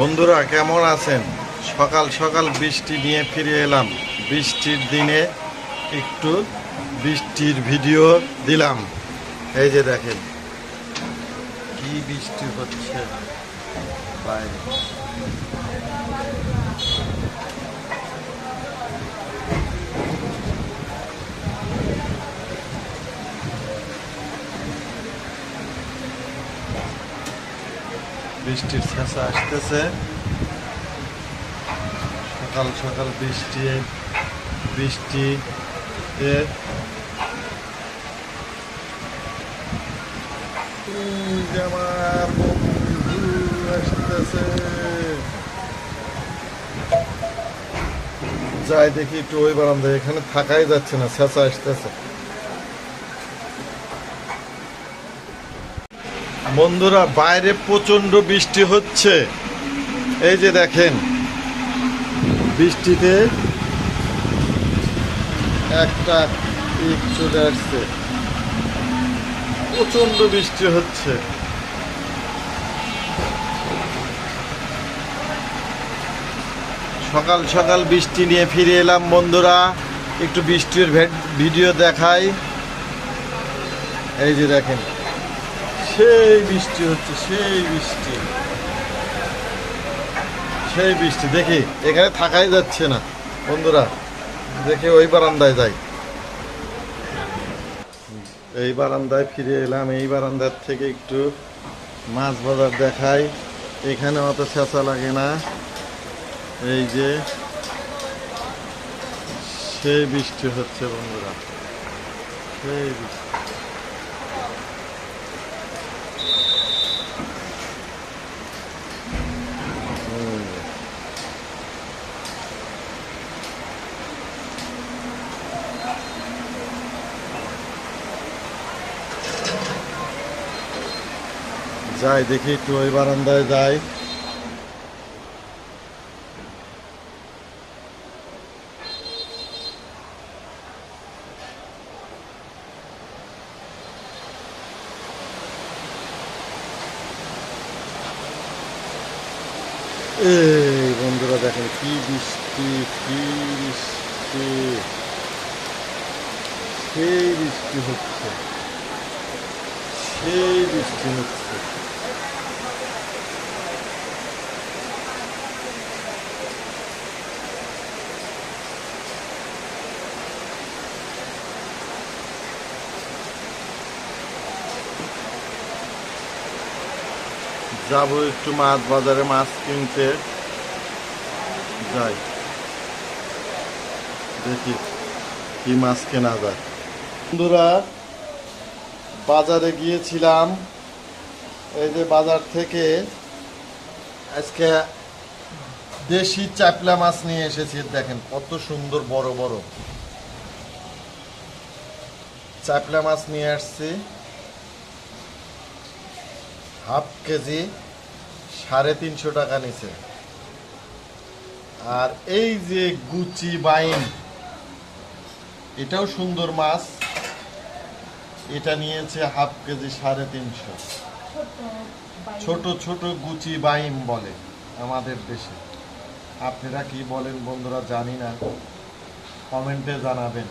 বন্ধুরা, কেমন আছেন? সকাল সকাল বৃষ্টি নিয়ে ফিরে এলাম। বৃষ্টির দিনে একটু বৃষ্টির ভিডিও দিলাম। এই যে দেখেন, কি বৃষ্টি হচ্ছে বাইরে। বৃষ্টির ছেঁচা আসতেছে। সকাল সকাল বৃষ্টি বৃষ্টি আসতেছে। যাই দেখি একটু ওই বারান্দা এখানে থাকাই যাচ্ছে না ছেঁচা আসতেছে। বন্ধুরা, বাইরে প্রচণ্ড বৃষ্টি হচ্ছে। এই যে দেখেন, বৃষ্টিতে একটা চলে আসছে। প্রচণ্ড বৃষ্টি হচ্ছে। সকাল সকাল বৃষ্টি নিয়ে ফিরে এলাম বন্ধুরা। একটু বৃষ্টির ভিডিও দেখাই। এই যে দেখেন সেই বৃষ্টি হচ্ছে, সেই বৃষ্টি। সেই বৃষ্টি, দেখি, এখানে থাকাই যাচ্ছে না, বন্ধুরা। দেখে ওই বারান্দায় যাই। এই বারান্দায় ফিরে এলাম, এই বারান্দার থেকে একটু মাছ বাজার দেখাই। এখানে অত চেঁচা লাগে না। এই যে, সেই বৃষ্টি হচ্ছে, বন্ধুরা। সেই বৃষ্টি। যাই দেখি একটু ওই বারান্দায় যাই। এই বন্ধুরা দেখেন কি বৃষ্টি কি বৃষ্টি। সেই বৃষ্টি হচ্ছে, সেই বৃষ্টি হচ্ছে। যাব একটু মাছ বাজারে মাছ কিনতে। যাই। দেখি কি মাছ কেনা যায়। বন্ধুরা, বাজারে গিয়েছিলাম। এই যে বাজার থেকে আজকে দেশি চাপলা মাছ নিয়ে এসেছি। দেখেন কত সুন্দর, বড় বড়। চাপলা মাছ নিয়ে আসছি। হাফ কেজি সাড়ে তিনশো টাকা নিচে আর এই যে গুচি বাইন, এটাও সুন্দর মাছ। এটা নিয়েছে হাফ কেজি সাড়ে তিনশো। ছোট ছোট গুচি বাইম বলে আমাদের দেশে। আপনারা কি বলেন বন্ধুরা জানি না। কমেন্টে জানাবেন।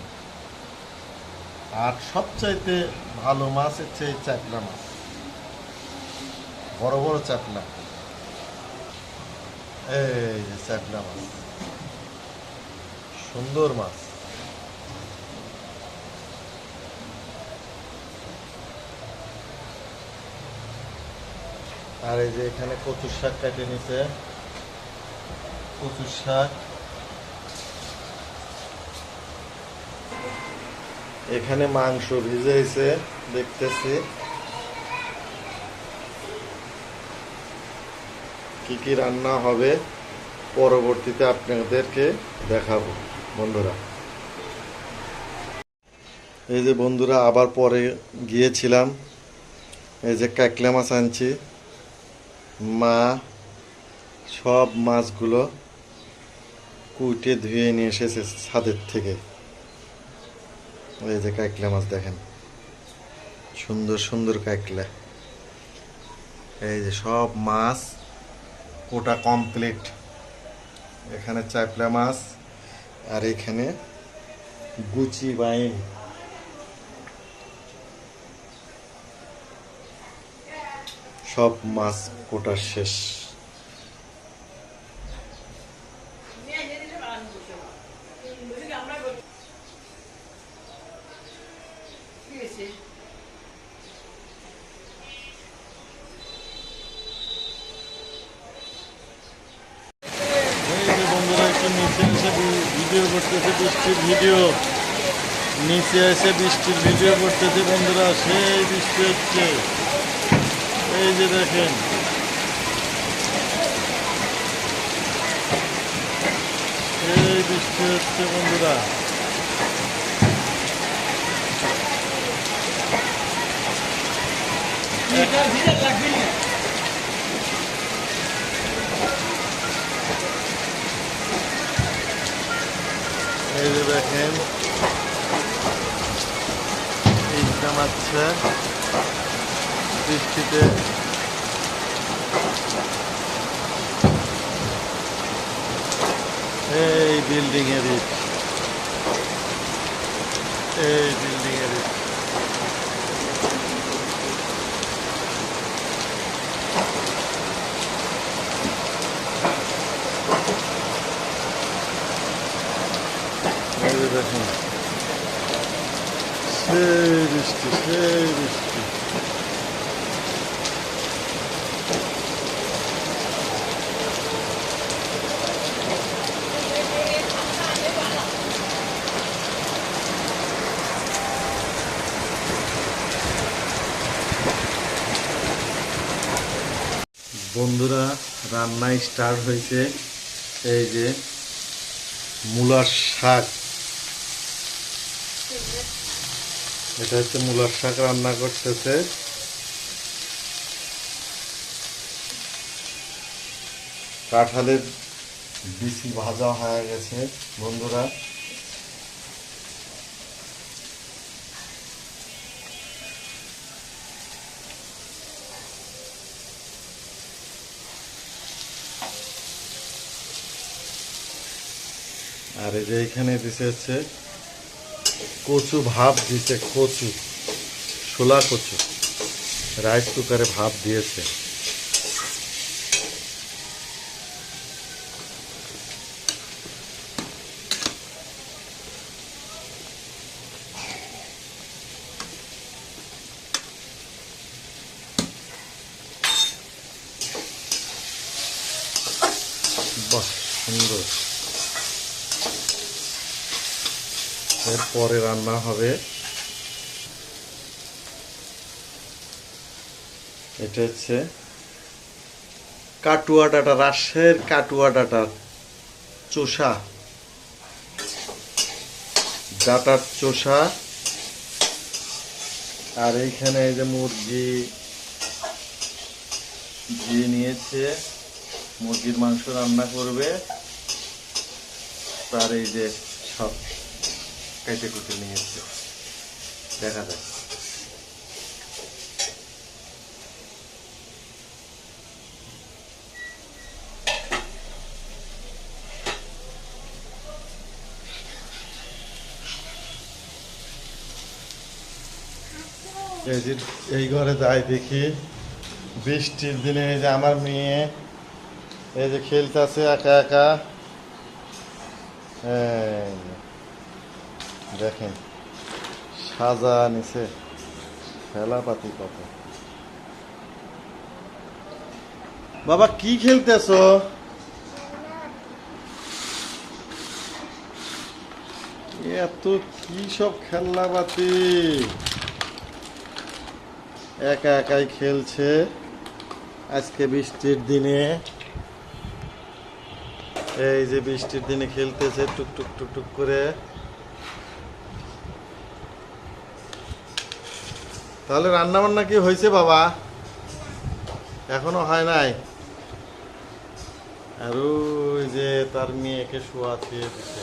আর সবচাইতে ভালো মাছ হচ্ছে এই চাকলা মাছ। বড় বড় চাকলা। এই যে চাকলা মাছ। সুন্দর মাছ। আর এই যে এখানে কচুর শাক কেটে নিছে। কচুর শাক। এখানে মাংস ভিজেছে দেখতেছি। কি কি রান্না হবে পরবর্তীতে আপনাদেরকে দেখাবো, বন্ধুরা। এই যে বন্ধুরা, আবার পরে গিয়েছিলাম। এই যে কাকলা মাছ আনছি, মা সব মাছগুলো কুটে ধুয়ে নিয়ে এসেছে ছাদের থেকে। এই যে কাকলা মাছ দেখেন, সুন্দর সুন্দর কাকলা এই যে সব মাছ কোটা কমপ্লিট এখানে চাপলা মাছ আর এখানে গুচি বাইন। সব মাছ কোটা শেষ এই যে বন্ধুরা একটু নিচে এসে ভিডিও করতেছে, বৃষ্টির ভিডিও। নিচে এসে বৃষ্টির ভিডিও করতেছে, বন্ধুরা, সেই বৃষ্টি হচ্ছে। এই যে দেখেন। এই বৃষ্টি হচ্ছে, বন্ধুরা। যে দেখেন এই নামাচ্ছে বৃষ্টিতে এই বিল্ডিং এর ইট এই বিল্ডিং এর ইট এই যে দেখেন সেই বৃষ্টি বন্ধুরা রান্নায় স্টার্ট হয়েছে। এই যে মূলার শাক। এটা হচ্ছে মূলার শাক রান্না করতেছে। কাঁঠালের বিচি ভাজা হয়ে গেছে, বন্ধুরা। আর এই যে এখানে দিছে হচ্ছে কচু ভাব দিছে কচু ছোলা কচু। রাইস কুকারে ভাব দিয়েছে বাহ সুন্দর এরপরে রান্না হবে। এটা হচ্ছে কাটুয়া ডাটা রাজশাহীর কাটুয়া ডাটা, চোষা। ডাটার চোষা। আর এইখানে এই যে মুরগি দিয়ে নিয়েছে। মুরগির মাংস রান্না করবে। তার এই যে সব কেটে কুটে নিয়েছে দেখা যায় এই যে, এই ঘরে যাই দেখি। বৃষ্টির দিনে এই যে আমার মেয়ে, এই যে খেলতেছে একা একা। এই যে। দেখেন, সাজা নিছে খেলাপাতি কত। বাবা, কি খেলতেছ? এত কি সব খেলনাপাতি। একা একাই খেলছে আজকে বৃষ্টির দিনে। এই যে বৃষ্টির দিনে খেলতেছে টুক টুক টুক টুক করে। তাহলে রান্না বান্না কি হয়েছে বাবা? এখনও হয় নাই? আর ওই যে তার মেয়েকে শোয়াতে দিচ্ছে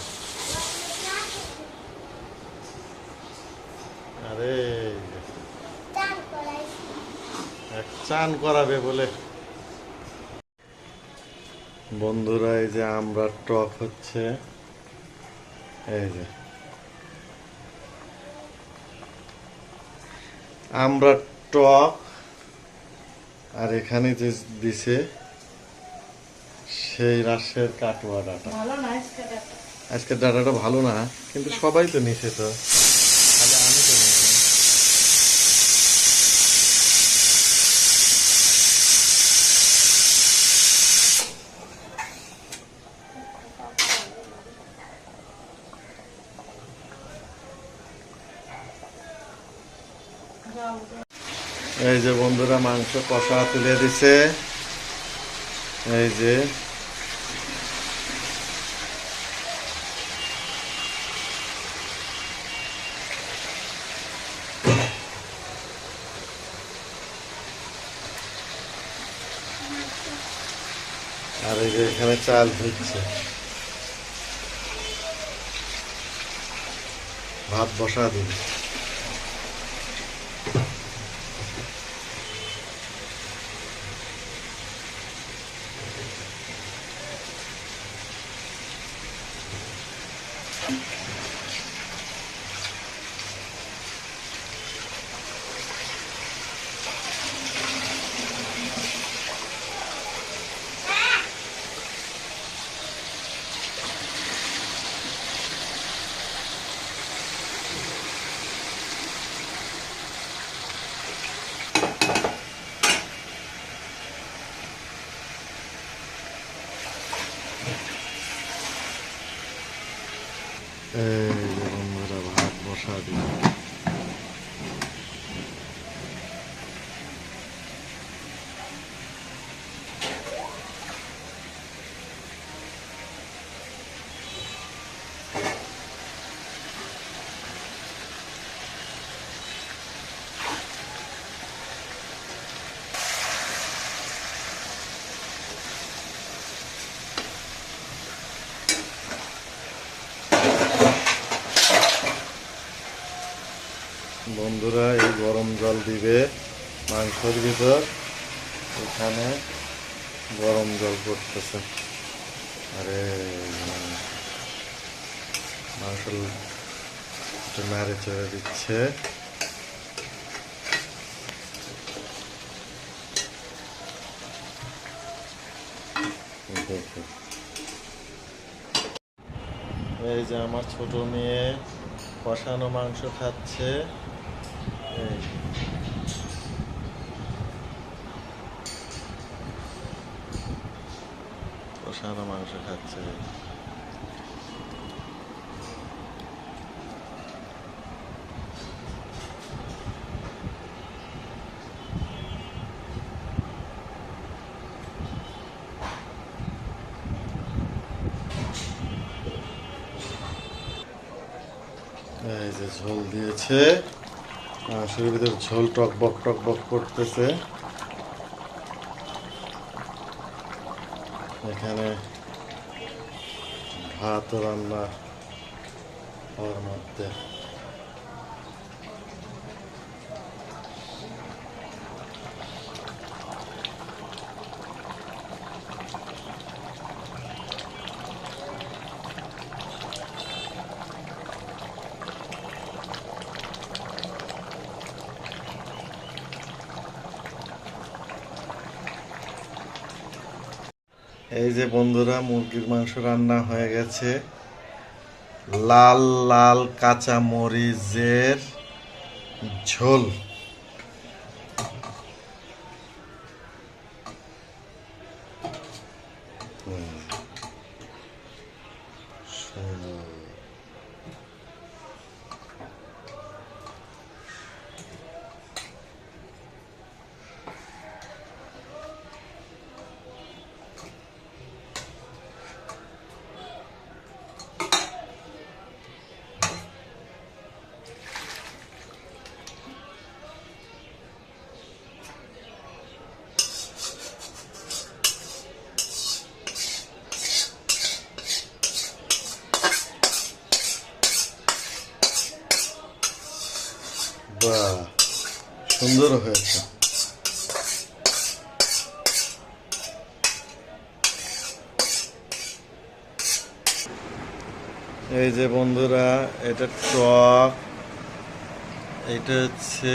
আরে, এক চান করাবে বলে। বন্ধুরা, এই যে আমরা টক হচ্ছে। এই যে। আমরা টক আর এখানে যে দিছে সেই রাশের কাটোয়া ডাটা। ভালো না আজকে আজকের ডাটাটা ভালো না কিন্তু সবাই তো নিছে তো তাহলে আমি তো নিছি যাও, যাও। এই যে বন্ধুরা মাংস কষা তুলে দিছে। এই যে। আর এই যে এখানে চাল ধুচ্ছে। ভাত বসা দিবে এই যে বন্ধুরা ভাত বসা দিল বন্ধুরা এই গরম জল দিবে মাংসের ভিতর। এখানে গরম জল করতেছে আরে মাংস নাড়ে চড়ে দিচ্ছে। এই যে আমার ছোট মেয়ে কষানো মাংস খাচ্ছে এই। কষানো মাংস খাচ্ছে। এই যে ঝোল দিয়েছে। মাংসের ভিতরে ঝোল টক বক টক বক করতেছে। এখানে ভাত রান্না হওয়ার মধ্যে। এই যে বন্ধুরা মুরগির মাংস রান্না হয়ে গেছে। লাল লাল কাঁচা মরিচের ঝোল। সুন্দর হয়েছে। এই যে বন্ধুরা, এটা টক, এটা হচ্ছে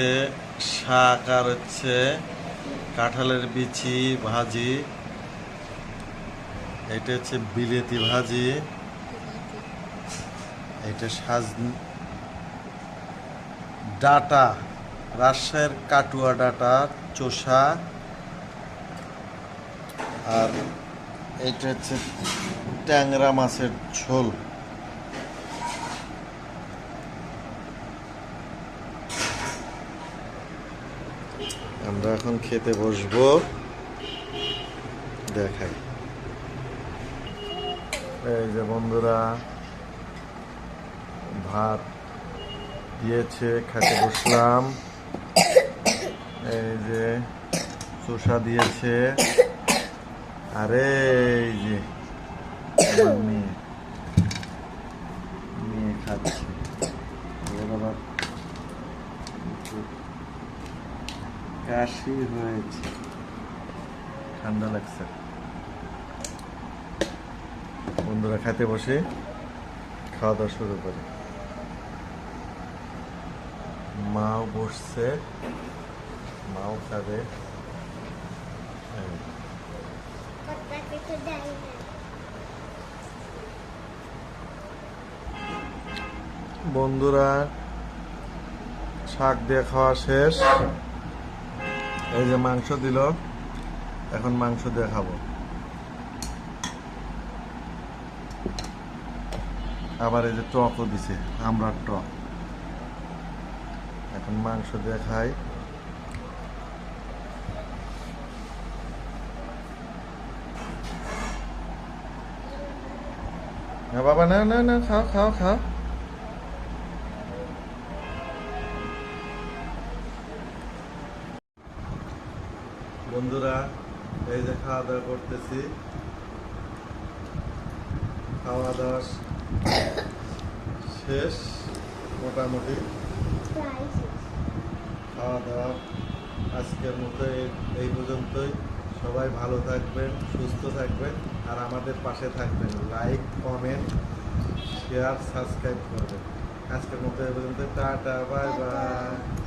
শাক আর হচ্ছে কাঁঠালের বিচি ভাজি। এটা হচ্ছে বিলেতি ভাজি। এটা সাজ ডাটা। রাজশাহীর কাটুয়া ডাটা, চোষা, আর এটা হচ্ছে ট্যাংরা মাছের ঝোল। আমরা এখন খেতে বসবো। দেখাই। এই যে বন্ধুরা, ভাত দিয়েছে, খেতে বসলাম। এই যে চোষা দিয়েছে। আরে এই যে মেয়ে। মেয়ে খাচ্ছে। আবার কাশি হয়েছে। ঠান্ডা লাগছে। বন্ধুরা খেতে বসে খাওয়া দাওয়া শুরু করে। মাও বসছে। মাও খাবে এই। বন্ধুরা, শাক দিয়ে খাওয়া শেষ। এই যে মাংস দিল, এখন মাংস দিয়ে খাব। আবার এই যে টকও দিছে আমরা টক। এখন মাংস দিয়ে খাই। না বাবা, না না না, খাও খাও খাও। বন্ধুরা, এই যে খাওয়া দাওয়া করতেছি। খাওয়া দাওয়া শেষ, মোটামুটি। খাওয়া দাওয়া আজকের মতো এই পর্যন্তই। সবাই ভালো থাকবেন, সুস্থ থাকবেন। আর আমাদের পাশে থাকবেন। লাইক কমেন্ট শেয়ার সাবস্ক্রাইব করবেন। আজকের মতো পর্যন্ত। Tata bye bye